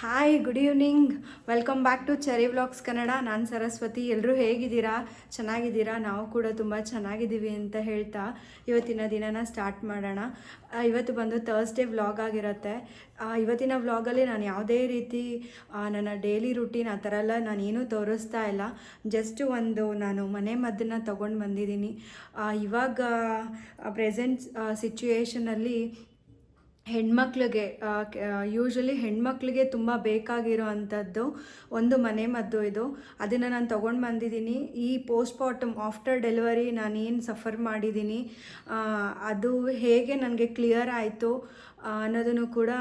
Hi good evening welcome back to Cherry vlogs Kannada ನಾನು ಸರಸ್ವತಿ. ಎಲ್ಲರೂ ಹೇಗಿದ್ದೀರಾ? ಚೆನ್ನಾಗಿದ್ದೀರಾ? ನಾವು ಕೂಡ ತುಂಬ ಚೆನ್ನಾಗಿದ್ದೀವಿ ಅಂತ ಹೇಳ್ತಾ ಇವತ್ತಿನ ದಿನನ ಸ್ಟಾರ್ಟ್ ಮಾಡೋಣ. ಇವತ್ತು ಬಂದು ಥರ್ಸ್ಡೇ ವ್ಲಾಗ್ ಆಗಿರುತ್ತೆ. ಇವತ್ತಿನ ವ್ಲಾಗಲ್ಲಿ ನಾನು ಯಾವುದೇ ರೀತಿ ನನ್ನ ಡೈಲಿ ರುಟೀನ್ ಆ ಥರ ಎಲ್ಲ ನಾನೇನು ತೋರಿಸ್ತಾ ಇಲ್ಲ. ಜಸ್ಟ್ ಒಂದು ನಾನು ಮನೆ ಮದ್ದನ್ನು ತೊಗೊಂಡು ಬಂದಿದ್ದೀನಿ. ಇವಾಗ ಪ್ರೆಸೆಂಟ್ ಸಿಚುಯೇಷನಲ್ಲಿ ಹೆಣ್ಮಕ್ಳಿಗೆ ಯೂಶ್ವಲಿ ಹೆಣ್ಮಕ್ಳಿಗೆ ತುಂಬ ಬೇಕಾಗಿರೋ ಅಂಥದ್ದು ಒಂದು ಮನೆ ಮದ್ದು ಇದು. ಅದನ್ನು ನಾನು ತೊಗೊಂಡು ಬಂದಿದ್ದೀನಿ. ಈ ಪೋಸ್ಟ್ ಪಾರ್ಟಮ್ ಆಫ್ಟರ್ ಡೆಲಿವರಿ ನಾನು ಏನು ಸಫರ್ ಮಾಡಿದ್ದೀನಿ ಅದು ಹೇಗೆ ನನಗೆ ಕ್ಲಿಯರ್ ಆಯಿತು ಅನ್ನೋದನ್ನು ಕೂಡ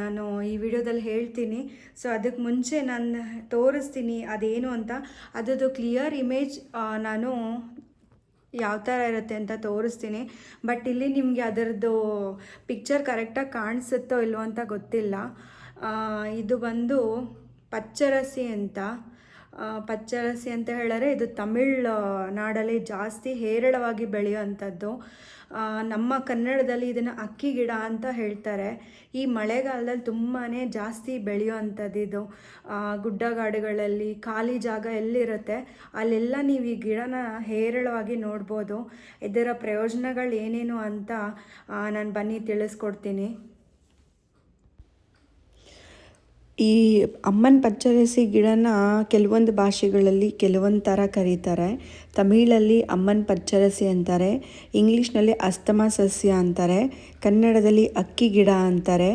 ನಾನು ಈ ವಿಡಿಯೋದಲ್ಲಿ ಹೇಳ್ತೀನಿ. ಸೊ ಅದಕ್ಕೆ ಮುಂಚೆ ನಾನು ತೋರಿಸ್ತೀನಿ ಅದೇನು ಅಂತ. ಅದರದ್ದು ಕ್ಲಿಯರ್ ಇಮೇಜ್ ನಾನು ಯಾವ ಥರ ಇರುತ್ತೆ ಅಂತ ತೋರಿಸ್ತೀನಿ. ಬಟ್ ಇಲ್ಲಿ ನಿಮಗೆ ಅದರದ್ದು ಪಿಕ್ಚರ್ ಕರೆಕ್ಟಾಗಿ ಕಾಣಿಸುತ್ತೋ ಇಲ್ವೋ ಅಂತ ಗೊತ್ತಿಲ್ಲ. ಇದು ಬಂದು ಪಚ್ಚರಸಿ ಅಂತ. ಪಚ್ಚರಸಿ ಅಂತ ಹೇಳಿದ್ರೆ ಇದು ತಮಿಳ್ ನಾಡಲ್ಲಿ ಜಾಸ್ತಿ ಹೇರಳವಾಗಿ ಬೆಳೆಯುವಂಥದ್ದು. ನಮ್ಮ ಕನ್ನಡದಲ್ಲಿ ಇದನ್ನು ಅಕ್ಕಿ ಗಿಡ ಅಂತ ಹೇಳ್ತಾರೆ. ಈ ಮಳೆಗಾಲದಲ್ಲಿ ತುಂಬಾ ಜಾಸ್ತಿ ಬೆಳೆಯುವಂಥದ್ದು ಇದು. ಗುಡ್ಡಗಾಡುಗಳಲ್ಲಿ ಖಾಲಿ ಜಾಗ ಎಲ್ಲಿರುತ್ತೆ? ಅಲ್ಲೆಲ್ಲ ನೀವು ಈ ಗಿಡನ ಹೇರಳವಾಗಿ ನೋಡ್ಬೋದು. ಇದರ ಪ್ರಯೋಜನಗಳು ಏನೇನು ಅಂತ ನಾನು ಬನ್ನಿ ತಿಳಿಸ್ಕೊಡ್ತೀನಿ. ಈ ಅಮ್ಮನ ಪಚ್ಚರಸಿ ಗಿಡನ ಕೆಲವೊಂದು ಭಾಷೆಗಳಲ್ಲಿ ಕೆಲವೊಂದು ಥರ ಕರೀತಾರೆ. ತಮಿಳಲ್ಲಿ ಅಮ್ಮನ ಪಚ್ಚರಸಿ ಅಂತಾರೆ, ಇಂಗ್ಲೀಷ್ನಲ್ಲಿ ಅಸ್ತಮ ಸಸ್ಯ ಅಂತಾರೆ, ಕನ್ನಡದಲ್ಲಿ ಅಕ್ಕಿ ಗಿಡ ಅಂತಾರೆ,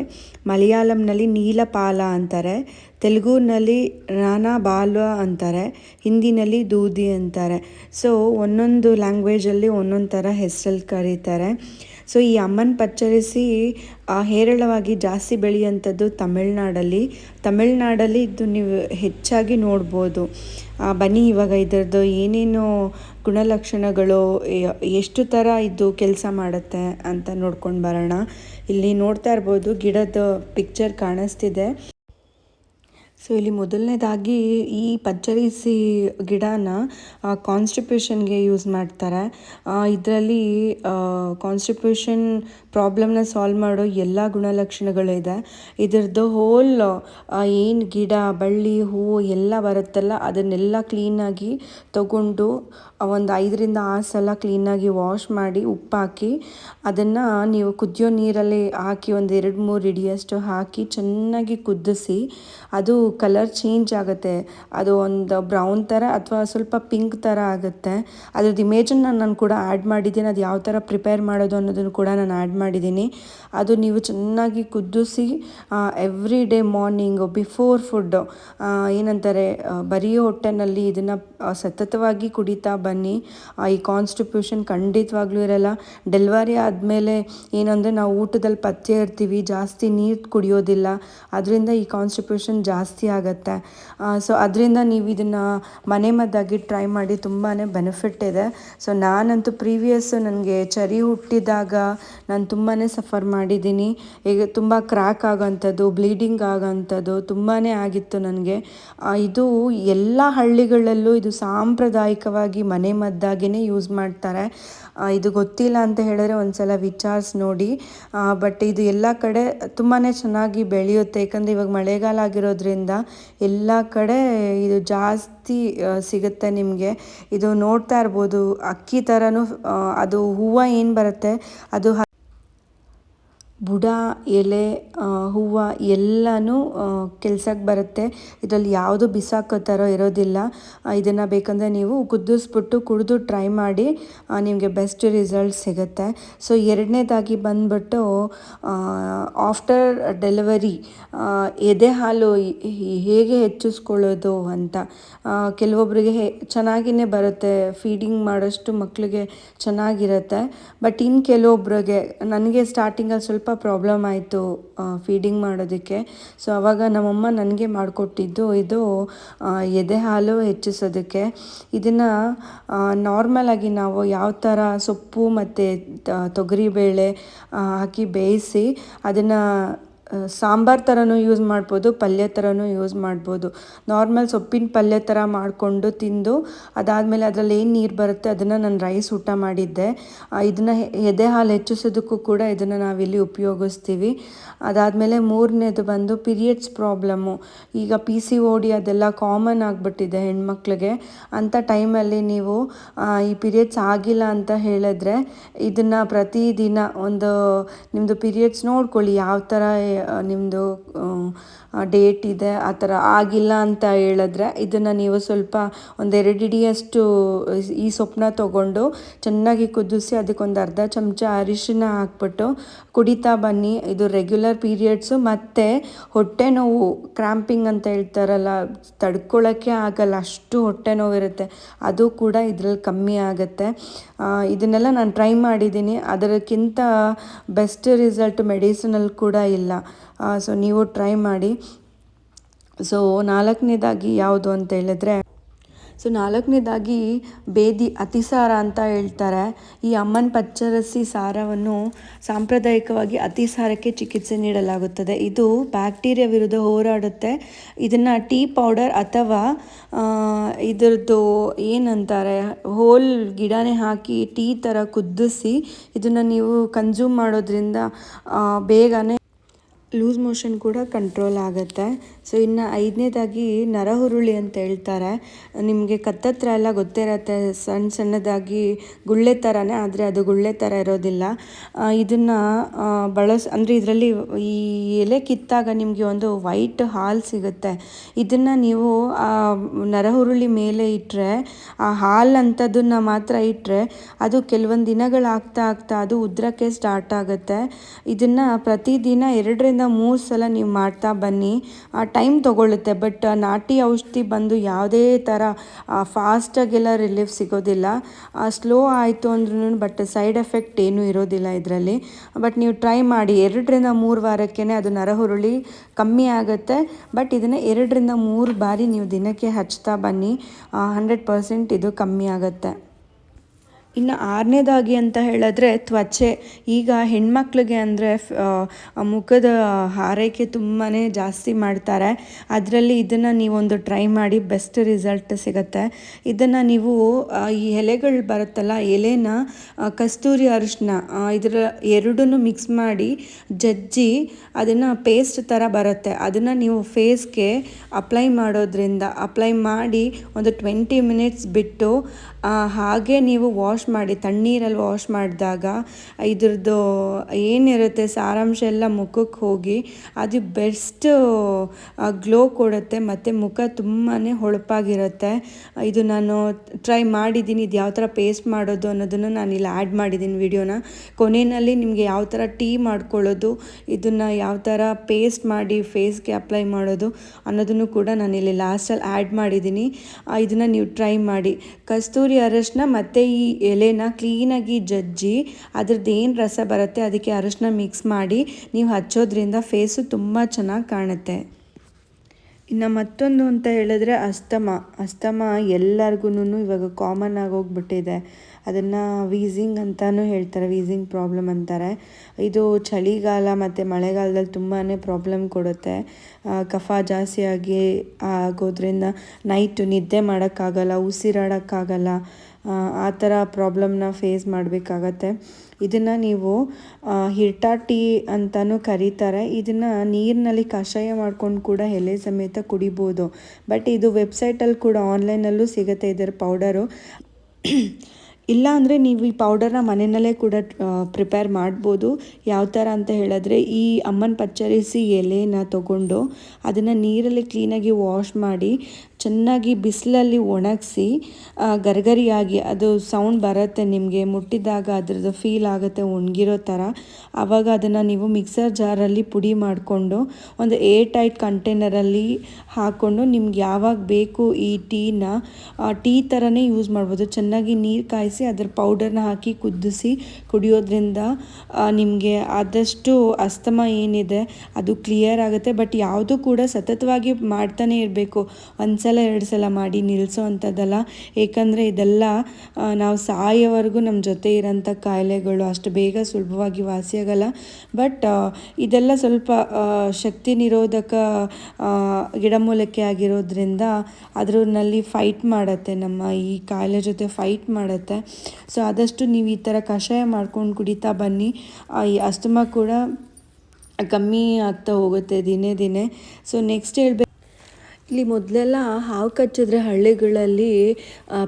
ಮಲಯಾಳಂನಲ್ಲಿ ನೀಲಪಾಲ ಅಂತಾರೆ ತೆಲುಗುನಲ್ಲಿ ನಾನಾ ಬಾಲ್ವ ಅಂತಾರೆ, ಹಿಂದಿನಲ್ಲಿ ದೂದಿ ಅಂತಾರೆ. ಸೊ ಒಂದೊಂದು ಲ್ಯಾಂಗ್ವೇಜಲ್ಲಿ ಒಂದೊಂದು ಥರ ಹೆಸರಲ್ಲಿ ಕರೀತಾರೆ. ಸೊ ಈ ಅಮ್ಮನ ಪಚ್ಚರಿಸಿ ಹೇರಳವಾಗಿ ಜಾಸ್ತಿ ಬೆಳೆಯುವಂಥದ್ದು ತಮಿಳ್ನಾಡಲ್ಲಿ. ತಮಿಳ್ನಾಡಲ್ಲಿ ಇದು ನೀವು ಹೆಚ್ಚಾಗಿ ನೋಡ್ಬೋದು. ಬನ್ನಿ, ಇವಾಗ ಇದರದ್ದು ಏನೇನು ಗುಣಲಕ್ಷಣಗಳು, ಎಷ್ಟು ಥರ ಇದು ಕೆಲಸ ಮಾಡುತ್ತೆ ಅಂತ ನೋಡ್ಕೊಂಡು ಬರೋಣ. ಇಲ್ಲಿ ನೋಡ್ತಾ ಇರ್ಬೋದು, ಗಿಡದ ಪಿಕ್ಚರ್ ಕಾಣಿಸ್ತಿದೆ. ಸೊ ಇಲ್ಲಿ ಮೊದಲನೇದಾಗಿ ಈ ಪಚ್ಚರಿಸಿ ಗಿಡನ ಕಾನ್ಸ್ಟಿಪ್ಯೂಷನ್ಗೆ ಯೂಸ್ ಮಾಡ್ತಾರೆ. ಇದರಲ್ಲಿ ಕಾನ್ಸ್ಟಿಪ್ಯೂಷನ್ ಪ್ರಾಬ್ಲಮ್ನ ಸಾಲ್ವ್ ಮಾಡೋ ಎಲ್ಲ ಗುಣಲಕ್ಷಣಗಳು ಇದೆ ಇದ್ರದ್ದು ಹೋಲ್ ಏನು ಗಿಡ, ಬಳ್ಳಿ, ಹೂವು ಎಲ್ಲ ಬರುತ್ತಲ್ಲ, ಅದನ್ನೆಲ್ಲ ಕ್ಲೀನಾಗಿ ತಗೊಂಡು ಒಂದು ಐದರಿಂದ ಆರು ಸಲ ಕ್ಲೀನಾಗಿ ವಾಶ್ ಮಾಡಿ ಉಪ್ಪಾಕಿ, ಅದನ್ನು ನೀವು ಕುದಿಯೋ ನೀರಲ್ಲಿ ಹಾಕಿ ಒಂದು ಎರಡು ಮೂರು ಇಡಿಯಷ್ಟು ಹಾಕಿ ಚೆನ್ನಾಗಿ ಕುದಿಸಿ ಅದು ಕಲರ್ ಚೇಂಜ್ ಆಗುತ್ತೆ. ಅದು ಒಂದು ಬ್ರೌನ್ ಥರ ಅಥವಾ ಸ್ವಲ್ಪ ಪಿಂಕ್ ಥರ ಆಗುತ್ತೆ. ಅದ್ರದ್ದು ಇಮೇಜನ್ನು ನಾನು ಕೂಡ ಆ್ಯಡ್ ಮಾಡಿದ್ದೀನಿ. ಅದು ಯಾವ ಥರ ಪ್ರಿಪೇರ್ ಮಾಡೋದು ಅನ್ನೋದನ್ನು ಕೂಡ ನಾನು ಆ್ಯಡ್ ಮಾಡಿದ್ದೀನಿ. ಅದು ನೀವು ಚೆನ್ನಾಗಿ ಕುದಿಸಿ every day morning before food ಏನಂತಾರೆ ಬರೀ ಹೊಟ್ಟೆನಲ್ಲಿ ಇದನ್ನು ಸತತವಾಗಿ ಕುಡಿತಾ ಬನ್ನಿ. ಈ ಕಾನ್ಸ್ಟಿಟ್ಯೂಷನ್ ಖಂಡಿತವಾಗ್ಲೂ ಇರಲ್ಲ. ಡೆಲಿವರಿ ಆದಮೇಲೆ ಏನಂದರೆ ನಾವು ಊಟದಲ್ಲಿ ಪಥ್ಯ ಇರ್ತೀವಿ. ಜಾಸ್ತಿ ನೀರು ಕುಡಿಯೋದಿಲ್ಲ. ಅದರಿಂದ ಈ ಕಾನ್ಸ್ಟಿಪ್ಯೂಷನ್ ಜಾಸ್ತಿ ಆಗುತ್ತೆ. ಸೊ ಅದರಿಂದ ನೀವು ಇದನ್ನು ಮನೆ ಮದ್ದಾಗಿ ಟ್ರೈ ಮಾಡಿ ತುಂಬಾ ಬೆನಿಫಿಟ್ ಇದೆ. ಸೊ ನಾನಂತೂ ಪ್ರೀವಿಯಸ್ ನನಗೆ ಚರಿ ಹುಟ್ಟಿದಾಗ ನಾನು ತುಂಬಾ ಸಫರ್ ಮಾಡಿದ್ದೀನಿ. ಈಗ ತುಂಬ ಕ್ರ್ಯಾಕ್ ಆಗೋಂಥದ್ದು ಬ್ಲೀಡಿಂಗ್ ಆಗೋಂಥದ್ದು ತುಂಬಾ ಆಗಿತ್ತು ನನಗೆ. ಇದು ಎಲ್ಲ ಹಳ್ಳಿಗಳಲ್ಲೂ ಇದು ಸಾಂಪ್ರದಾಯಿಕವಾಗಿ ಮನೆ ಮದ್ದಾಗಿಯೇ ಯೂಸ್ ಮಾಡ್ತಾರೆ. ಇದು ಗೊತ್ತಿಲ್ಲ ಅಂತ ಹೇಳಿದ್ರೆ ಒಂದ್ಸಲ ವಿಚಾರಿಸಿ ನೋಡಿ. ಬಟ್ ಇದು ಎಲ್ಲ ಕಡೆ ತುಂಬಾ ಚೆನ್ನಾಗಿ ಬೆಳೆಯುತ್ತೆ. ಯಾಕಂದರೆ ಇವಾಗ ಮಳೆಗಾಲ ಆಗಿರೋದ್ರಿಂದ ಎಲ್ಲ ಕಡೆ ಇದು ಜಾಸ್ತಿ ಸಿಗುತ್ತೆ ನಿಮಗೆ. ಇದು ನೋಡ್ತಾ ಇರ್ಬೋದು. ಅಕ್ಕಿ ಥರನೂ ಅದು ಹೂವು ಏನು ಬರುತ್ತೆ, ಅದು ಬುಡ, ಎಲೆ ಹೂವು ಎಲ್ಲನೂ ಕೆಲ್ಸಕ್ಕೆ ಬರುತ್ತೆ. ಇದರಲ್ಲಿ ಯಾವುದು ಬಿಸಾಕೋ ಥರ ಇರೋದಿಲ್ಲ ಇದನ್ನು ಬೇಕಂದರೆ ನೀವು ಕುದಿಸ್ಬಿಟ್ಟು ಕುಡಿದು ಟ್ರೈ ಮಾಡಿ ನಿಮಗೆ ಬೆಸ್ಟ್ ರಿಸಲ್ಟ್ ಸಿಗುತ್ತೆ. ಸೊ ಎರಡನೇದಾಗಿ ಬಂದ್ಬಿಟ್ಟು ಆಫ್ಟರ್ ಡೆಲಿವರಿ ಎದೆ ಹಾಲು ಹೇಗೆ ಹೆಚ್ಚಿಸ್ಕೊಳ್ಳೋದು ಅಂತ. ಕೆಲವೊಬ್ರಿಗೆ ಚೆನ್ನಾಗಿಯೇ ಬರುತ್ತೆ. ಫೀಡಿಂಗ್ ಮಾಡೋಷ್ಟು ಮಕ್ಕಳಿಗೆ ಚೆನ್ನಾಗಿರುತ್ತೆ. ಬಟ್ ಇನ್ನು ಕೆಲವೊಬ್ರಿಗೆ, ನನಗೆ ಸ್ಟಾರ್ಟಿಂಗಲ್ಲಿ ಸ್ವಲ್ಪ ಪ್ರಾಬ್ಲಮ್ ಆಯಿತು ಫೀಡಿಂಗ್ ಮಾಡೋದಕ್ಕೆ. ಸೊ ಆವಾಗ ನಮ್ಮಮ್ಮ ನನಗೆ ಮಾಡಿಕೊಟ್ಟಿದ್ದು ಇದು ಎದೆ ಹಾಲು ಹೆಚ್ಚಿಸೋದಕ್ಕೆ. ಇದನ್ನು ನಾರ್ಮಲಾಗಿ ನಾವು ಯಾವ ಥರ ಸೊಪ್ಪು ಮತ್ತು ತೊಗರಿಬೇಳೆ ಹಾಕಿ ಬೇಯಿಸಿ ಅದನ್ನು ಸಾಂಬಾರ್ ಥರನೂ ಯೂಸ್ ಮಾಡ್ಬೋದು, ಪಲ್ಯ ಥರನೂ ಯೂಸ್ ಮಾಡ್ಬೋದು. ನಾರ್ಮಲ್ ಸೊಪ್ಪಿನ ಪಲ್ಯ ಥರ ಮಾಡಿಕೊಂಡು ತಿಂದು, ಅದಾದಮೇಲೆ ಅದರಲ್ಲಿ ಏನು ನೀರು ಬರುತ್ತೆ ಅದನ್ನು ನಾನು ರೈಸ್ ಊಟ ಮಾಡಿದ್ದೆ. ಇದನ್ನು ಎದೆ ಹಾಲು ಹೆಚ್ಚಿಸೋದಕ್ಕೂ ಕೂಡ ಇದನ್ನು ನಾವಿಲ್ಲಿ ಉಪಯೋಗಿಸ್ತೀವಿ. ಅದಾದಮೇಲೆ ಮೂರನೇದು ಬಂದು ಪೀರಿಯಡ್ಸ್ ಪ್ರಾಬ್ಲಮ್ಮು ಈಗ ಪಿ ಸಿ ಓ ಡಿ ಅದೆಲ್ಲ ಕಾಮನ್ ಆಗಿಬಿಟ್ಟಿದೆ ಹೆಣ್ಮಕ್ಳಿಗೆ. ಅಂಥ ಟೈಮಲ್ಲಿ ನೀವು ಈ ಪೀರಿಯಡ್ಸ್ ಆಗಿಲ್ಲ ಅಂತ ಹೇಳಿದ್ರೆ, ಇದನ್ನು ಪ್ರತಿದಿನ ಒಂದು ನಿಮ್ಮದು ಪೀರಿಯಡ್ಸ್ ನೋಡ್ಕೊಳ್ಳಿ ಯಾವ ಥರ ನಿಮ್ಮದು ಡೇಟ್ ಇದೆ, ಆ ಥರ ಆಗಿಲ್ಲ ಅಂತ ಹೇಳಿದ್ರೆ ಇದನ್ನು ನೀವು ಸ್ವಲ್ಪ ಒಂದೆರಡು ಇಡಿಯಷ್ಟು ಈ ಸೊಪ್ಪನ್ನ ತೊಗೊಂಡು ಚೆನ್ನಾಗಿ ಕುದಿಸಿ ಅದಕ್ಕೊಂದು ಅರ್ಧ ಚಮಚ ಅರಿಶಿನ ಹಾಕ್ಬಿಟ್ಟು ಕುಡಿತಾ ಬನ್ನಿ. ಇದು ರೆಗ್ಯುಲರ್ ಪೀರಿಯಡ್ಸು ಮತ್ತು ಹೊಟ್ಟೆ ನೋವು ಕ್ರ್ಯಾಂಪಿಂಗ್ ಅಂತ ಹೇಳ್ತಾರಲ್ಲ ತಡ್ಕೊಳ್ಳೋಕ್ಕೆ ಆಗಲ್ಲ, ಅಷ್ಟು ಹೊಟ್ಟೆ ನೋವಿರುತ್ತೆ. ಅದು ಕೂಡ ಇದರಲ್ಲಿ ಕಮ್ಮಿ ಆಗುತ್ತೆ. ಇದನ್ನೆಲ್ಲ ನಾನು ಟ್ರೈ ಮಾಡಿದ್ದೀನಿ. ಅದಕ್ಕಿಂತ ಬೆಸ್ಟ್ ರಿಸಲ್ಟ್ ಮೆಡಿಸಿನಲ್ಲಿ ಕೂಡ ಇಲ್ಲ. ಸೊ ನೀವು ಟ್ರೈ ಮಾಡಿ. ಸೊ ನಾಲ್ಕನೇದಾಗಿ ಯಾವುದು ಅಂತ ಹೇಳಿದ್ರೆ ಸೊ ನಾಲ್ಕನೇದಾಗಿ ಬೇದಿ ಅತಿಸಾರ ಅಂತ ಹೇಳ್ತಾರೆ. ಈ ಅಮ್ಮನ ಪಚ್ಚರಸಿ ಸಾರವನ್ನು ಸಾಂಪ್ರದಾಯಿಕವಾಗಿ ಅತಿಸಾರಕ್ಕೆ ಚಿಕಿತ್ಸೆ ನೀಡಲಾಗುತ್ತದೆ. ಇದು ಬ್ಯಾಕ್ಟೀರಿಯಾ ವಿರುದ್ಧ ಹೋರಾಡುತ್ತೆ. ಇದನ್ನು ಟೀ ಪೌಡರ್ ಅಥವಾ ಇದರದ್ದು ಏನಂತಾರೆ, ಹೋಲ್ ಗಿಡನೇ ಹಾಕಿ ಟೀ ಥರ ಕುದಿಸಿ ಇದನ್ನು ನೀವು ಕನ್ಸ್ಯೂಮ್ ಮಾಡೋದ್ರಿಂದ ಬೇಗನೆ ಲೂಸ್ ಮೋಷನ್ ಕೂಡ ಕಂಟ್ರೋಲ್ ಆಗುತ್ತೆ. ಸೊ ಇನ್ನು ಐದನೇದಾಗಿ ನರಹುರುಳಿ ಅಂತ ಹೇಳ್ತಾರೆ. ನಿಮಗೆ ಕತ್ತತ್ರ ಎಲ್ಲ ಗೊತ್ತಿರತ್ತೆ ಸಣ್ಣ ಸಣ್ಣದಾಗಿ ಗುಳ್ಳೆ ಥರನೇ ಆದರೆ ಅದು ಗುಳ್ಳೆ ಥರ ಇರೋದಿಲ್ಲ. ಇದನ್ನು ಬಳಸ್, ಅಂದರೆ ಇದರಲ್ಲಿ ಈ ಎಲೆ ಕಿತ್ತಾಗ ನಿಮಗೆ ಒಂದು ವೈಟ್ ಹಾಲು ಸಿಗುತ್ತೆ. ಇದನ್ನು ನೀವು ನರಹುರುಳಿ ಮೇಲೆ ಇಟ್ಟರೆ ಆ ಹಾಲು ಅಂಥದ್ದನ್ನು ಮಾತ್ರ ಇಟ್ಟರೆ ಅದು ಕೆಲವೊಂದು ದಿನಗಳಾಗ್ತಾ ಆಗ್ತಾ ಅದು ಉದ್ರಕ್ಕೆ ಸ್ಟಾರ್ಟ್ ಆಗುತ್ತೆ. ಇದನ್ನು ಪ್ರತಿದಿನ ಎರಡರಿಂದ ಮೂರು ಸಲ ನೀವು ಮಾಡ್ತಾ ಬನ್ನಿ. ಆ ಟೈಮ್ ತೊಗೊಳುತ್ತೆ ಬಟ್ ನಾಟಿ ಔಷಧಿ ಬಂದು ಯಾವುದೇ ಥರ ಫಾಸ್ಟಾಗೆಲ್ಲ ರಿಲೀಫ್ ಸಿಗೋದಿಲ್ಲ. ಸ್ಲೋ ಆಯಿತು ಅಂದ್ರೂ ಬಟ್ ಸೈಡ್ ಎಫೆಕ್ಟ್ ಏನೂ ಇರೋದಿಲ್ಲ ಇದರಲ್ಲಿ. ಬಟ್ ನೀವು ಟ್ರೈ ಮಾಡಿ, ಎರಡರಿಂದ ಮೂರು ವಾರಕ್ಕೆ ಅದು ನರಹುರುಳಿ ಕಮ್ಮಿ ಆಗುತ್ತೆ. ಬಟ್ ಇದನ್ನು ಎರಡರಿಂದ ಮೂರು ಬಾರಿ ನೀವು ದಿನಕ್ಕೆ ಹಚ್ತಾ ಬನ್ನಿ. ಹಂಡ್ರೆಡ್ ಪರ್ಸೆಂಟ್ ಇದು ಕಮ್ಮಿ ಆಗುತ್ತೆ. ಇನ್ನು ಆರನೇದಾಗಿ ಅಂತ ಹೇಳಿದ್ರೆ ತ್ವಚೆ. ಈಗ ಹೆಣ್ಮಕ್ಳಿಗೆ ಅಂದರೆ ಮುಖದ ಆರೈಕೆ ತುಂಬಾ ಜಾಸ್ತಿ ಮಾಡ್ತಾರೆ. ಅದರಲ್ಲಿ ಇದನ್ನು ನೀವೊಂದು ಟ್ರೈ ಮಾಡಿ, ಬೆಸ್ಟ್ ರಿಸಲ್ಟ್ ಸಿಗುತ್ತೆ. ಇದನ್ನು ನೀವು ಈ ಎಲೆಗಳು ಬರುತ್ತಲ್ಲ, ಎಲೆನ ಕಸ್ತೂರಿ ಅರಿಶಿನ ಇದರ ಎರಡನ್ನೂ ಮಿಕ್ಸ್ ಮಾಡಿ ಜಜ್ಜಿ ಅದನ್ನು ಪೇಸ್ಟ್ ಥರ ಬರುತ್ತೆ. ಅದನ್ನು ನೀವು ಫೇಸ್ಗೆ ಅಪ್ಲೈ ಮಾಡೋದ್ರಿಂದ ಅಪ್ಲೈ ಮಾಡಿ ಒಂದು ಟ್ವೆಂಟಿ ಮಿನಿಟ್ಸ್ ಬಿಟ್ಟು ಹಾಗೆ ನೀವು ವಾಶ್ ಮಾಡಿ, ತಣ್ಣೀರಲ್ಲಿ ವಾಶ್ ಮಾಡಿದಾಗ ಇದ್ರದ್ದು ಏನಿರುತ್ತೆ, ಸಾರಾಂಶ ಎಲ್ಲ ಮುಖಕ್ಕೆ ಹೋಗಿ ಅದು ಬೆಸ್ಟ್ ಗ್ಲೋ ಕೊಡುತ್ತೆ ಮತ್ತು ಮುಖ ತುಂಬಾ ಹೊಳಪಾಗಿರುತ್ತೆ. ಇದು ನಾನು ಟ್ರೈ ಮಾಡಿದ್ದೀನಿ, ಇದು ಯಾವ ಥರ ಪೇಸ್ಟ್ ಮಾಡೋದು ಅನ್ನೋದನ್ನು ನಾನು ಇಲ್ಲಿ ಆ್ಯಡ್ ಮಾಡಿದ್ದೀನಿ ವಿಡಿಯೋನ ಕೊನೆಯಲ್ಲಿ ನಿಮಗೆ ಯಾವ ಥರ ಟೀ ಮಾಡ್ಕೊಳ್ಳೋದು, ಇದನ್ನು ಯಾವ ಥರ ಪೇಸ್ಟ್ ಮಾಡಿ ಫೇಸ್ಗೆ ಅಪ್ಲೈ ಮಾಡೋದು ಅನ್ನೋದನ್ನು ಕೂಡ ನಾನು ಇಲ್ಲಿ ಲಾಸ್ಟಲ್ಲಿ ಆ್ಯಡ್ ಮಾಡಿದ್ದೀನಿ. ಇದನ್ನು ನೀವು ಟ್ರೈ ಮಾಡಿ. ಕಸ್ತೂರಿ ಅರಶಿನ ಮತ್ತು ಈ ಎಲೆನ ಕ್ಲೀನಾಗಿ ಜಜ್ಜಿ ಅದ್ರದ್ದು ಏನು ರಸ ಬರುತ್ತೆ ಅದಕ್ಕೆ ಅರಶಿನ ಮಿಕ್ಸ್ ಮಾಡಿ ನೀವು ಹಚ್ಚೋದ್ರಿಂದ ಫೇಸು ತುಂಬ ಚೆನ್ನಾಗಿ ಕಾಣುತ್ತೆ. ಇನ್ನು ಮತ್ತೊಂದು ಅಂತ ಹೇಳಿದ್ರೆ ಅಸ್ತಮ. ಅಸ್ತಮ ಎಲ್ಲರಿಗೂ ಇವಾಗ ಕಾಮನ್ ಆಗಿ ಹೋಗ್ಬಿಟ್ಟಿದೆ. ಅದನ್ನು ವೀಸಿಂಗ್ ಅಂತಲೂ ಹೇಳ್ತಾರೆ ವೀಸಿಂಗ್ ಪ್ರಾಬ್ಲಮ್ ಅಂತಾರೆ. ಇದು ಚಳಿಗಾಲ ಮತ್ತು ಮಳೆಗಾಲದಲ್ಲಿ ತುಂಬಾ ಪ್ರಾಬ್ಲಮ್ ಕೊಡುತ್ತೆ. ಕಫ ಜಾಸ್ತಿಯಾಗಿ ಆಗೋದ್ರಿಂದ ನೈಟು ನಿದ್ದೆ ಮಾಡೋಕ್ಕಾಗಲ್ಲ, ಉಸಿರಾಡೋಕ್ಕಾಗಲ್ಲ. ಆ ಥರ ಪ್ರಾಬ್ಲಮ್ನ ಫೇಸ್ ಮಾಡಬೇಕಾಗತ್ತೆ. ಇದನ್ನು ನೀವು ಹಿರ್ಟಾ ಟೀ ಅಂತಲೂ ಕರೀತಾರೆ. ಇದನ್ನು ನೀರಿನಲ್ಲಿ ಕಷಾಯ ಮಾಡ್ಕೊಂಡು ಕೂಡ ಎಲೆ ಸಮೇತ ಕುಡಿಬೋದು. ಬಟ್ ಇದು ವೆಬ್ಸೈಟಲ್ಲಿ ಕೂಡ ಆನ್ಲೈನಲ್ಲೂ ಸಿಗುತ್ತೆ ಇದರ ಪೌಡರು ಇಲ್ಲ ಅಂದರೆ ನೀವು ಈ ಪೌಡರ್ನ ಮನೆಯಲ್ಲೇ ಕೂಡ ಪ್ರಿಪೇರ್ ಮಾಡ್ಬೋದು. ಯಾವ ಥರ ಅಂತ ಹೇಳಿದ್ರೆ ಈ ಅಮ್ಮನ ಪಚ್ಚರಿಸಿ ಎಲೆನ ತಗೊಂಡು ಅದನ್ನು ನೀರಲ್ಲಿ ಕ್ಲೀನಾಗಿ ವಾಶ್ ಮಾಡಿ ಚೆನ್ನಾಗಿ ಬಿಸಿಲಲ್ಲಿ ಒಣಗಿಸಿ ಗರಿಗರಿಯಾಗಿ ಅದು ಸೌಂಡ್ ಬರುತ್ತೆ, ನಿಮಗೆ ಮುಟ್ಟಿದಾಗ ಅದರದ್ದು ಫೀಲ್ ಆಗುತ್ತೆ, ಒಣಗಿರೋ ಥರ ಆವಾಗ ಅದನ್ನು ನೀವು ಮಿಕ್ಸರ್ ಜಾರಲ್ಲಿ ಪುಡಿ ಮಾಡಿಕೊಂಡು ಒಂದು ಏರ್ ಟೈಟ್ ಕಂಟೈನರಲ್ಲಿ ಹಾಕ್ಕೊಂಡು ನಿಮ್ಗೆ ಯಾವಾಗ ಬೇಕು ಈ ಟೀನ ಟೀ ಥರನೇ ಯೂಸ್ ಮಾಡ್ಬೋದು. ಚೆನ್ನಾಗಿ ನೀರು ಕಾಯಿಸಿ ಅದರ ಪೌಡರ್ನ ಹಾಕಿ ಕುದಿಸಿ ಕುಡಿಯೋದ್ರಿಂದ ನಿಮಗೆ ಆದಷ್ಟು ಅಸ್ತಮ ಏನಿದೆ ಅದು ಕ್ಲಿಯರ್ ಆಗುತ್ತೆ. ಬಟ್ ಯಾವುದು ಕೂಡ ಸತತವಾಗಿ ಮಾಡ್ತಾನೆ ಇರಬೇಕು. ಒಂದು ಸಲ ಎರಡು ಸಲ ಮಾಡಿ ನಿಲ್ಲಿಸೋ ಅಂಥದ್ದಲ್ಲ ಏಕೆಂದರೆ ಇದೆಲ್ಲ ನಾವು ಸಾಯೋವರೆಗೂ ನಮ್ಮ ಜೊತೆ ಇರೋಂಥ ಕಾಯಿಲೆಗಳು ಅಷ್ಟು ಬೇಗ ಸುಲಭವಾಗಿ ವಾಸಿಯಾಗಲ್ಲ. ಬಟ್ ಇದೆಲ್ಲ ಸ್ವಲ್ಪ ಶಕ್ತಿ ನಿರೋಧಕ ಗಿಡಮೂಲಿಕೆ ಆಗಿರೋದ್ರಿಂದ ಅದರಲ್ಲಿ ಫೈಟ್ ಮಾಡುತ್ತೆ. ನಮ್ಮ ಈ ಕಾಯಿಲೆ ಜೊತೆ ಫೈಟ್ ಮಾಡುತ್ತೆ. ಸೊ ಆದಷ್ಟು ನೀವು ಈ ಥರ ಕಷಾಯ ಮಾಡ್ಕೊಂಡು ಕುಡಿತಾ ಬನ್ನಿ. ಈ ಅಸ್ತಮಾ ಕೂಡ ಕಮ್ಮಿ ಆಗ್ತಾ ಹೋಗುತ್ತೆ ದಿನೇ ದಿನೇ. ಸೊ ನೆಕ್ಸ್ಟ್ ಹೇಳ್ಬೇಕು ಇಲ್ಲಿ ಮೊದಲೆಲ್ಲ ಹಾವು ಕಚ್ಚಿದ್ರೆ ಹಳ್ಳಿಗಳಲ್ಲಿ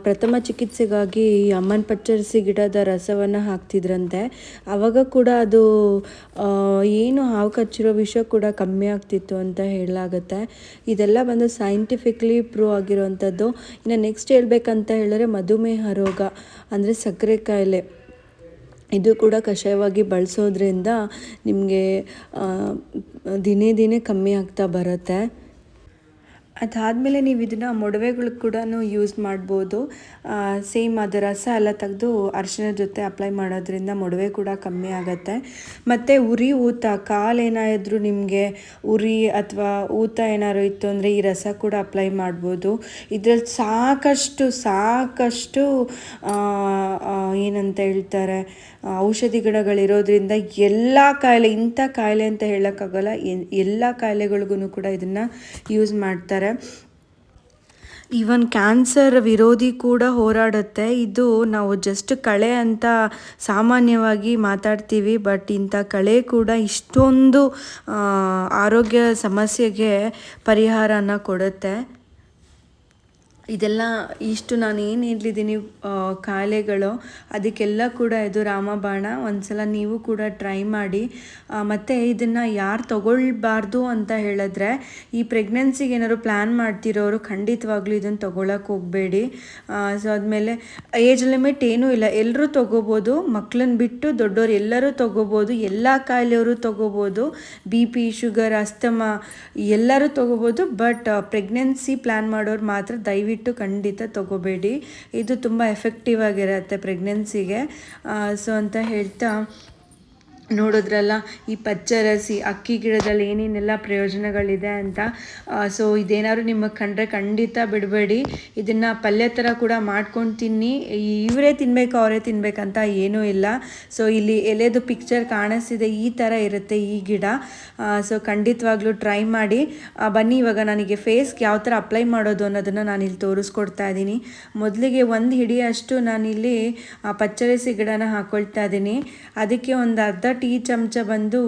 ಪ್ರಥಮ ಚಿಕಿತ್ಸೆಗಾಗಿ ಅಮ್ಮನ ಪಚ್ಚರಿಸಿ ಗಿಡದ ರಸವನ್ನು ಹಾಕ್ತಿದ್ರಂತೆ. ಆವಾಗ ಕೂಡ ಅದು ಏನು ಹಾವು ಕಚ್ಚಿರೋ ವಿಷ ಕೂಡ ಕಮ್ಮಿ ಆಗ್ತಿತ್ತು ಅಂತ ಹೇಳಲಾಗುತ್ತೆ. ಇದೆಲ್ಲ ಬಂದು ಸೈಂಟಿಫಿಕ್ಲಿ ಪ್ರೂವ್ ಆಗಿರುವಂಥದ್ದು. ಇನ್ನು ನೆಕ್ಸ್ಟ್ ಹೇಳಬೇಕಂತ ಹೇಳಿದ್ರೆ ಮಧುಮೇಹ ರೋಗ, ಅಂದರೆ ಸಕ್ಕರೆ ಕಾಯಿಲೆ. ಇದು ಕೂಡ ಕಷಾಯವಾಗಿ ಬಳಸೋದ್ರಿಂದ ನಿಮಗೆ ದಿನೇ ದಿನೇ ಕಮ್ಮಿ ಆಗ್ತಾ ಬರುತ್ತೆ. ಅದಾದಮೇಲೆ ನೀವು ಇದನ್ನು ಮೊಡವೆಗಳು ಕೂಡ ಯೂಸ್ ಮಾಡ್ಬೋದು. ಸೇಮ್ ಅದು ರಸ ಎಲ್ಲ ತೆಗೆದು ಅರಿಶಿನ ಜೊತೆ ಅಪ್ಲೈ ಮಾಡೋದ್ರಿಂದ ಮೊಡವೆ ಕೂಡ ಕಮ್ಮಿ ಆಗುತ್ತೆ. ಮತ್ತು ಉರಿ ಊತ ಕಾಲೇನಾದರೂ ನಿಮಗೆ ಉರಿ ಅಥವಾ ಊತ ಏನಾದ್ರು ಇತ್ತು ಅಂದರೆ ಈ ರಸ ಕೂಡ ಅಪ್ಲೈ ಮಾಡ್ಬೋದು. ಇದರಲ್ಲಿ ಸಾಕಷ್ಟು ಸಾಕಷ್ಟು ಏನಂತ ಹೇಳ್ತಾರೆ ಔಷಧಿ ಗಿಡಗಳಿರೋದ್ರಿಂದ ಎಲ್ಲ ಕಾಯಿಲೆ, ಇಂಥ ಕಾಯಿಲೆ ಅಂತ ಹೇಳೋಕ್ಕಾಗಲ್ಲ. ಎಲ್ಲ ಕಾಯಿಲೆಗಳಿಗೂ ಕೂಡ ಇದನ್ನು ಯೂಸ್ ಮಾಡ್ತಾರೆ. ಈವನ್ ಕ್ಯಾನ್ಸರ್ ವಿರೋಧಿ ಕೂಡ ಹೋರಾಡುತ್ತೆ. ಇದು ನಾವು ಜಸ್ಟ್ ಕಳೆ ಅಂತ ಸಾಮಾನ್ಯವಾಗಿ ಮಾತಾಡ್ತೀವಿ. ಬಟ್ ಇಂಥ ಕಳೆ ಕೂಡ ಇಷ್ಟೊಂದು ಆರೋಗ್ಯ ಸಮಸ್ಯೆಗೆ ಪರಿಹಾರನ ಕೊಡುತ್ತೆ. ಇದೆಲ್ಲ ಇಷ್ಟು ನಾನು ಏನು ಹೇಳಿದ್ದೀನಿ ಕಾಯಿಲೆಗಳು, ಅದಕ್ಕೆಲ್ಲ ಕೂಡ ಇದು ರಾಮಬಾಣ. ಒಂದ್ಸಲ ನೀವು ಕೂಡ ಟ್ರೈ ಮಾಡಿ ಮತ್ತು ಇದನ್ನು ಯಾರು ತಗೊಳ್ಬಾರ್ದು ಅಂತ ಹೇಳಿದ್ರೆ, ಈ ಪ್ರೆಗ್ನೆನ್ಸಿಗೆ ಏನಾದ್ರು ಪ್ಲ್ಯಾನ್ ಮಾಡ್ತಿರೋರು ಖಂಡಿತವಾಗ್ಲೂ ಇದನ್ನು ತೊಗೊಳಕ್ಕೆ ಹೋಗಬೇಡಿ. ಸೊ ಆದಮೇಲೆ ಏಜ್ ಲಿಮಿಟ್ ಏನೂ ಇಲ್ಲ. ಎಲ್ಲರೂ ತೊಗೋಬೋದು ಮಕ್ಕಳನ್ನ ಬಿಟ್ಟು ದೊಡ್ಡವ್ರು ಎಲ್ಲರೂ ತೊಗೋಬೋದು, ಎಲ್ಲ ಕಾಯಿಲೆಯವರು ತೊಗೋಬೋದು ಬಿ ಪಿ ಶುಗರ್ ಅಸ್ತಮ ಎಲ್ಲರೂ ತೊಗೋಬೋದು ಬಟ್ ಪ್ರೆಗ್ನೆನ್ಸಿ ಪ್ಲ್ಯಾನ್ ಮಾಡೋರು ಮಾತ್ರ ದಯವಿಟ್ಟು ಖಂಡಿತ ತಗೋಬೇಡಿ. ಇದು ತುಂಬ ಎಫೆಕ್ಟಿವ್ ಆಗಿರುತ್ತೆ ಪ್ರೆಗ್ನೆನ್ಸಿಗೆ ಸೊ ಅಂತ ಹೇಳ್ತಾ ನೋಡಿದ್ರಲ್ಲ ಈ ಪಚ್ಚರಸಿ, ಅಕ್ಕಿ ಗಿಡದಲ್ಲಿ ಏನೇನೆಲ್ಲ ಪ್ರಯೋಜನಗಳಿದೆ ಅಂತ. ಸೊ ಇದೇನಾದ್ರು ನಿಮಗೆ ಕಂಡ್ರೆ ಖಂಡಿತ ಬಿಡಬೇಡಿ. ಇದನ್ನು ಪಲ್ಯ ಥರ ಕೂಡ ಮಾಡ್ಕೊಂಡು ತಿನ್ನಿ. ಇವರೇ ತಿನ್ಬೇಕು, ಅವರೇ ತಿನ್ಬೇಕಂತ ಏನೂ ಇಲ್ಲ. ಸೊ ಇಲ್ಲಿ ಎಲೆದು ಪಿಕ್ಚರ್ ಕಾಣಿಸ್ತಿದೆ, ಈ ಥರ ಇರುತ್ತೆ ಈ ಗಿಡ. ಸೊ ಖಂಡಿತವಾಗ್ಲೂ ಟ್ರೈ ಮಾಡಿ. ಬನ್ನಿ, ಇವಾಗ ನನಗೆ ಫೇಸ್ಗೆ ಯಾವ ಥರ ಅಪ್ಲೈ ಮಾಡೋದು ಅನ್ನೋದನ್ನು ನಾನು ಇಲ್ಲಿ ತೋರಿಸ್ಕೊಡ್ತಾ ಇದ್ದೀನಿ. ಮೊದಲಿಗೆ ಒಂದು ಹಿಡಿಯಷ್ಟು ನಾನಿಲ್ಲಿ ಪಚ್ಚರಿಸಿ ಗಿಡನ ಹಾಕ್ಕೊಳ್ತಾ ಇದ್ದೀನಿ. ಅದಕ್ಕೆ ಒಂದು ಅರ್ಧ ಟೀ ಚಮಚ ಬಂದು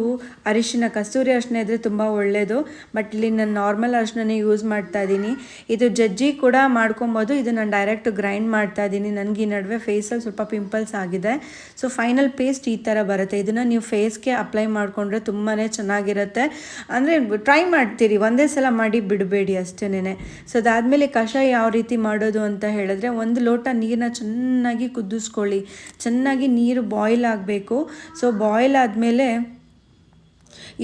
ಅರಿಶಿನ, ಕಸ್ತೂರಿ ಅರಿಶಿನ ಇದ್ದರೆ ತುಂಬ ಒಳ್ಳೆಯದು ಬಟ್ ಇಲ್ಲಿ ನಾನು ನಾರ್ಮಲ್ ಅರಿಶಿನ ಯೂಸ್ ಮಾಡ್ತಾ ಇದ್ದೀನಿ. ಇದು ಜಜ್ಜಿ ಕೂಡ ಮಾಡ್ಕೊಬೋದು. ಇದು ನಾನು ಡೈರೆಕ್ಟ್ ಗ್ರೈಂಡ್ ಮಾಡ್ತಾ ಇದ್ದೀನಿ. ನನಗೆ ಈ ನಡುವೆ ಫೇಸಲ್ಲಿ ಸ್ವಲ್ಪ ಪಿಂಪಲ್ಸ್ ಆಗಿದೆ. ಸೊ ಫೈನಲ್ ಪೇಸ್ಟ್ ಈ ಥರ ಬರುತ್ತೆ. ಇದನ್ನು ನೀವು ಫೇಸ್ಗೆ ಅಪ್ಲೈ ಮಾಡಿಕೊಂಡ್ರೆ ತುಂಬಾ ಚೆನ್ನಾಗಿರುತ್ತೆ. ಅಂದರೆ ಟ್ರೈ ಮಾಡ್ತೀರಿ. ಒಂದೇ ಸಲ ಮಾಡಿ ಬಿಡಬೇಡಿ ಅಷ್ಟೇನೆ ಸೊ ಅದಾದಮೇಲೆ ಕಷಾಯ ಯಾವ ರೀತಿ ಮಾಡೋದು ಅಂತ ಹೇಳಿದ್ರೆ ಒಂದು ಲೋಟ ನೀರನ್ನ ಚೆನ್ನಾಗಿ ಕುದಿಸ್ಕೊಳ್ಳಿ. ಚೆನ್ನಾಗಿ ನೀರು ಬಾಯ್ಲ್ ಆಗಬೇಕು. ಸೊ ಬಾಯ್ಲ್ ಆದಮೇಲೆ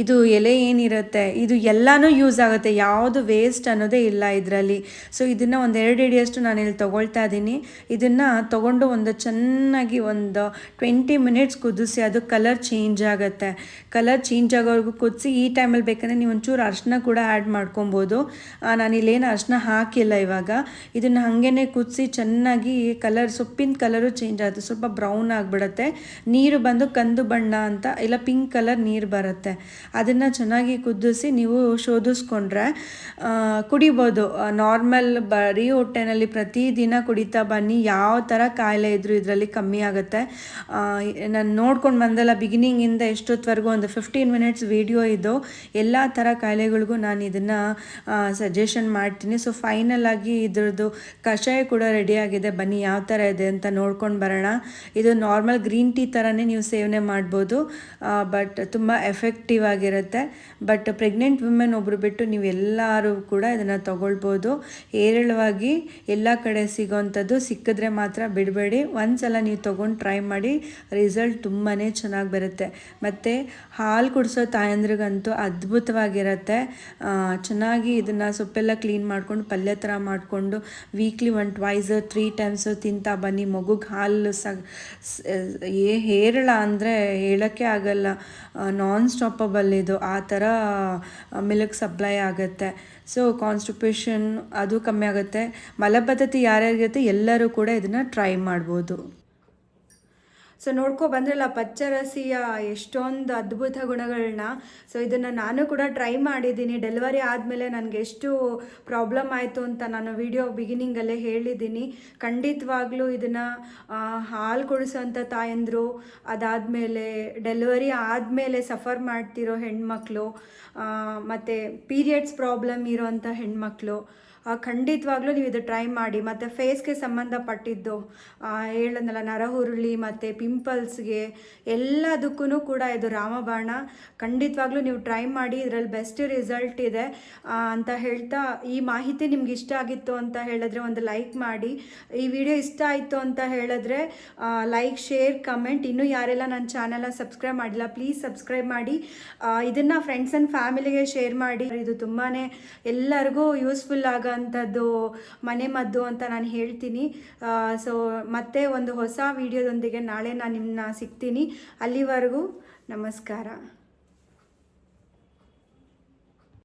ಇದು ಎಲೆ ಏನಿರುತ್ತೆ? ಇದು ಎಲ್ಲನೂ ಯೂಸ್ ಆಗುತ್ತೆ. ಯಾವುದು ವೇಸ್ಟ್ ಅನ್ನೋದೇ ಇಲ್ಲ ಇದರಲ್ಲಿ. ಸೊ ಇದನ್ನು ಒಂದು ಎರಡು ಹಿಡಿಯಷ್ಟು ನಾನು ಇಲ್ಲಿ ತೊಗೊಳ್ತಾ ಇದ್ದೀನಿ ಇದನ್ನು ತೊಗೊಂಡು ಒಂದು ಚೆನ್ನಾಗಿ ಒಂದು ಟ್ವೆಂಟಿ ಮಿನಿಟ್ಸ್ ಕುದಿಸಿ ಅದು ಕಲರ್ ಚೇಂಜ್ ಆಗುತ್ತೆ. ಕಲರ್ ಚೇಂಜ್ ಆಗೋವರೆಗೂ ಕುದಿಸಿ ಈ ಟೈಮಲ್ಲಿ ಬೇಕಂದರೆ ನೀವು ಒಂಚೂರು ಅರ್ಶನ ಕೂಡ ಆ್ಯಡ್ ಮಾಡ್ಕೊಬೋದು. ನಾನಿಲ್ಲೇನು ಅರ್ಶನ ಹಾಕಿಲ್ಲ ಇವಾಗ. ಇದನ್ನು ಹಾಗೇ ಕುದಿಸಿ ಚೆನ್ನಾಗಿ ಕಲರ್ ಸೊಪ್ಪಿನ ಕಲರು ಚೇಂಜ್ ಆಗುತ್ತೆ. ಸ್ವಲ್ಪ ಬ್ರೌನ್ ಆಗಿಬಿಡುತ್ತೆ. ನೀರು ಬಂದು ಕಂದು ಬಣ್ಣ ಅಂತ, ಇಲ್ಲ ಪಿಂಕ್ ಕಲರ್ ನೀರು ಬರುತ್ತೆ. ಅದನ್ನು ಚೆನ್ನಾಗಿ ಕುದಿಸಿ ನೀವು ಶೋಧಿಸ್ಕೊಂಡ್ರೆ ಕುಡಿಬೋದು. ನಾರ್ಮಲ್ ಬರೀ ಹೊಟ್ಟೆನಲ್ಲಿ ಪ್ರತಿದಿನ ಕುಡಿತಾ ಬನ್ನಿ. ಯಾವ ಥರ ಕಾಯಿಲೆ ಇದ್ದರೂ ಇದರಲ್ಲಿ ಕಮ್ಮಿ ಆಗುತ್ತೆ. ನಾನು ನೋಡ್ಕೊಂಡು ಬಂದಲ್ಲ ಬಿಗಿನಿಂಗಿಂದ ಎಷ್ಟೊತ್ತವರೆಗೂ ಒಂದು ಫಿಫ್ಟೀನ್ ಮಿನಿಟ್ಸ್ ವಿಡಿಯೋ ಇದು. ಎಲ್ಲ ಥರ ಕಾಯಿಲೆಗಳಿಗೂ ನಾನು ಇದನ್ನು ಸಜೆಷನ್ ಮಾಡ್ತೀನಿ. ಸೊ ಫೈನಲ್ ಆಗಿ ಇದ್ರದ್ದು ಕಷಾಯ ಕೂಡ ರೆಡಿಯಾಗಿದೆ ಬನ್ನಿ, ಯಾವ ಥರ ಇದೆ ಅಂತ ನೋಡ್ಕೊಂಡು ಬರೋಣ. ಇದು ನಾರ್ಮಲ್ ಗ್ರೀನ್ ಟೀ ಥರನೇ ನೀವು ಸೇವನೆ ಮಾಡ್ಬೋದು. ಬಟ್ ತುಂಬ ಎಫೆಕ್ಟಿವ್ ಆಗಿರುತ್ತೆ. ಬಟ್ ಪ್ರೆಗ್ನೆಂಟ್ ವುಮೆನ್ ಒಬ್ಬರು ಬಿಟ್ಟು ನೀವು ಎಲ್ಲರೂ ಕೂಡ ಇದನ್ನು ತೊಗೊಳ್ಬೋದು. ಹೇರಳವಾಗಿ ಎಲ್ಲ ಕಡೆ ಸಿಗೋವಂಥದ್ದು ಸಿಕ್ಕಿದ್ರೆ ಮಾತ್ರ ಬಿಡಬೇಡಿ. ಒಂದ್ಸಲ ನೀವು ತೊಗೊಂಡು ಟ್ರೈ ಮಾಡಿ ರಿಸಲ್ಟ್ ತುಂಬಾ ಚೆನ್ನಾಗಿ ಬರುತ್ತೆ. ಮತ್ತು ಹಾಲು ಕುಡಿಸೋ ತಾಯಂದ್ರಿಗಂತೂ ಅದ್ಭುತವಾಗಿರುತ್ತೆ. ಚೆನ್ನಾಗಿ ಇದನ್ನು ಸೊಪ್ಪೆಲ್ಲ ಕ್ಲೀನ್ ಮಾಡ್ಕೊಂಡು, ಪಲ್ಯ ಥರ ಮಾಡಿಕೊಂಡು weekly one twice three times ತಿಂತಾ ಬನ್ನಿ. ಮಗುಗೆ ಹಾಲು ಸ ಏ ಹೇರಳ ಅಂದರೆ ಹೇಳೋಕ್ಕೆ ಆಗಲ್ಲ. ನಾನ್ ಸ್ಟಾಪಬಲ್ ಇದು ಆ ಥರ ಮಿಲ್ಕ್ ಸಪ್ಲೈ ಆಗುತ್ತೆ. ಸೊ ಕಾನ್ಸ್ಟಿಪೇಷನ್ ಅದು ಕಮ್ಮಿ ಆಗುತ್ತೆ. ಮಲಬದ್ಧತೆ ಯಾರ್ಯಾರಿರುತ್ತೆ ಎಲ್ಲರೂ ಕೂಡ ಇದನ್ನು ಟ್ರೈ ಮಾಡ್ಬೋದು. ಸೊ ನೋಡ್ಕೊ ಬಂದ್ರಲ್ಲ, ಪಚ್ಚರಸಿಯ ಎಷ್ಟೊಂದು ಅದ್ಭುತ ಗುಣಗಳನ್ನ ಸೊ ಇದನ್ನು ನಾನು ಕೂಡ ಟ್ರೈ ಮಾಡಿದ್ದೀನಿ. ಡೆಲಿವರಿ ಆದಮೇಲೆ ನನಗೆ ಎಷ್ಟು ಪ್ರಾಬ್ಲಮ್ ಆಯಿತು ಅಂತ ನಾನು ವಿಡಿಯೋ ಬಿಗಿನಿಂಗಲ್ಲೇ ಹೇಳಿದ್ದೀನಿ. ಖಂಡಿತವಾಗ್ಲೂ ಇದನ್ನು ಹಾಲು ಕುಡಿಸೋಂಥ ತಾಯಂದರು, ಅದಾದಮೇಲೆ ಡೆಲಿವರಿ ಆದಮೇಲೆ ಸಫರ್ ಮಾಡ್ತಿರೋ ಹೆಣ್ಮಕ್ಳು ಮತ್ತು ಪೀರಿಯಡ್ಸ್ ಪ್ರಾಬ್ಲಮ್ ಇರೋವಂಥ ಹೆಣ್ಮಕ್ಳು ಖಂಡಿತವಾಗ್ಲೂ ನೀವು ಇದು ಟ್ರೈ ಮಾಡಿ, ಮತ್ತು ಫೇಸ್ಗೆ ಸಂಬಂಧಪಟ್ಟಿದ್ದು ಹೇಳಂದಲ್ಲ ನರಹುರುಳಿ ಮತ್ತು ಪಿಂಪಲ್ಸ್ಗೆ ಎಲ್ಲದಕ್ಕೂ ಕೂಡ ಇದು ರಾಮಬಾಣ. ಖಂಡಿತವಾಗ್ಲೂ ನೀವು ಟ್ರೈ ಮಾಡಿ, ಇದರಲ್ಲಿ ಬೆಸ್ಟ್ ರಿಸಲ್ಟ್ ಇದೆ. ಅಂತ ಹೇಳ್ತಾ ಈ ಮಾಹಿತಿ ನಿಮ್ಗೆ ಇಷ್ಟ ಆಗಿತ್ತು ಅಂತ ಹೇಳಿದ್ರೆ ಒಂದು ಲೈಕ್ ಮಾಡಿ. ಈ ವಿಡಿಯೋ ಇಷ್ಟ ಆಯಿತು ಅಂತ ಹೇಳಿದ್ರೆ ಲೈಕ್ ಶೇರ್ ಕಮೆಂಟ್ ಇನ್ನೂ ಯಾರೆಲ್ಲ ನನ್ನ ಚಾನೆಲ್ನ ಸಬ್ಸ್ಕ್ರೈಬ್ ಮಾಡಿಲ್ಲ ಪ್ಲೀಸ್ ಸಬ್ಸ್ಕ್ರೈಬ್ ಮಾಡಿ. ಇದನ್ನು ಫ್ರೆಂಡ್ಸ್ ಆ್ಯಂಡ್ ಫ್ಯಾಮಿಲಿಗೆ ಶೇರ್ ಮಾಡಿ. ಇದು ತುಂಬಾ ಎಲ್ಲರಿಗೂ ಯೂಸ್ಫುಲ್ ಆಗೋಂಥದ್ದು ಮನೆ ಮದ್ದು ಅಂತ ನಾನು ಹೇಳ್ತೀನಿ. ಸೊ ಮತ್ತೆ ಒಂದು ಹೊಸ ವಿಡಿಯೋದೊಂದಿಗೆ ನಾಳೆ ನಾನು ನಿಮ್ಮನ್ನ ಸಿಗ್ತೀನಿ. ಅಲ್ಲಿವರೆಗೂ ನಮಸ್ಕಾರ.